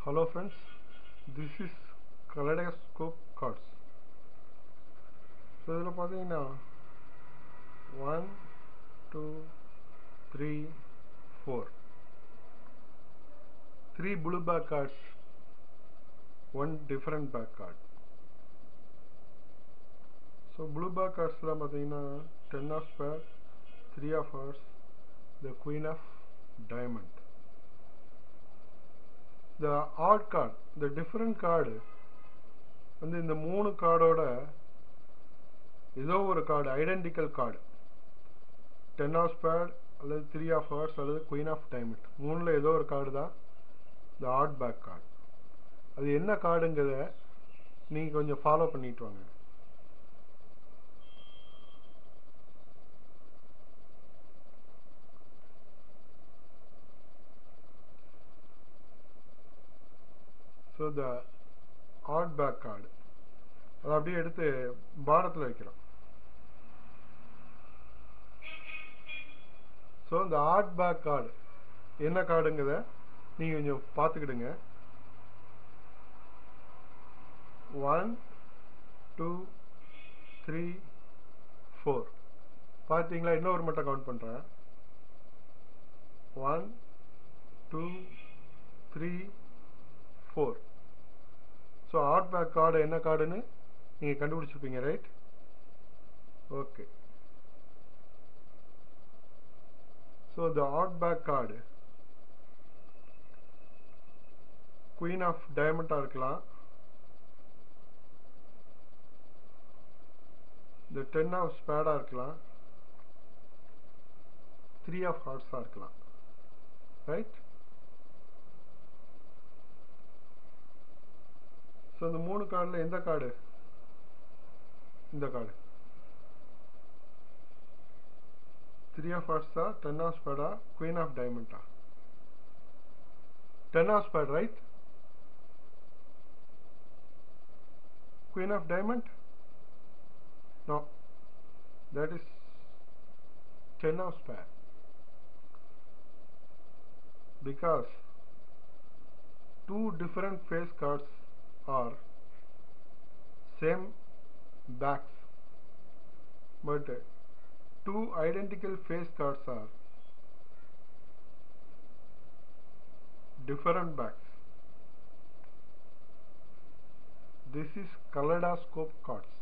Hello friends, this is kaleidoscope cards. So இதில் பார்த்தீங்கன்னா one two three four three blue back cards one different back card so blue back கார்ட்ஸ்லாம் பார்த்தீங்கன்னா ten of spade three of hearts the queen of diamond The odd card the different card வந்து இந்த மூணு கார்டோட ஏதோ ஒரு card identical card ten of spade அல்லது three of hearts அல்லது queen of diamond மூணில் ஏதோ ஒரு கார்டு தான் இந்த ஆட் பேக் கார்டு அது என்ன கார்டுங்கிறத நீங்கள் கொஞ்சம் ஃபாலோ பண்ணிட்டு வாங்க. So the odd back card அதை அப்படியே எடுத்து பாரத்தில் வைக்கிறோம். ஸோ இந்த ஆட் பேக் கார்டு என்ன கார்டுங்கிறத நீங்கள் கொஞ்சம் பார்த்துக்கிடுங்க. ஒன் டூ த்ரீ ஃபோர் பார்த்தீங்களா? இன்னொரு மட்டும் கவுண்ட் பண்ணுறேன் one two three four so back card என்ன கார்டுன்னு நீங்கள் கண்டுபிடிச்சிருப்பீங்க right okay so the odd back card queen of டைமண்டாக இருக்கலாம். இந்த டென் ஆஃப் ஸ்பேடாக இருக்கலாம். த்ரீ ஆஃப் ஹார்ட்ஸாக இருக்கலாம். Right ஸோ இந்த மூணு கார்டில் எந்த கார்டு இந்த card three of ஹார்ட்ஸா ten of ஸ்பேடா queen of டைமண்டா ten of spade right queen of diamond no that is 10 of spare because two different face cards are same backs but two identical face cards are different backs. This is kaleidoscope cards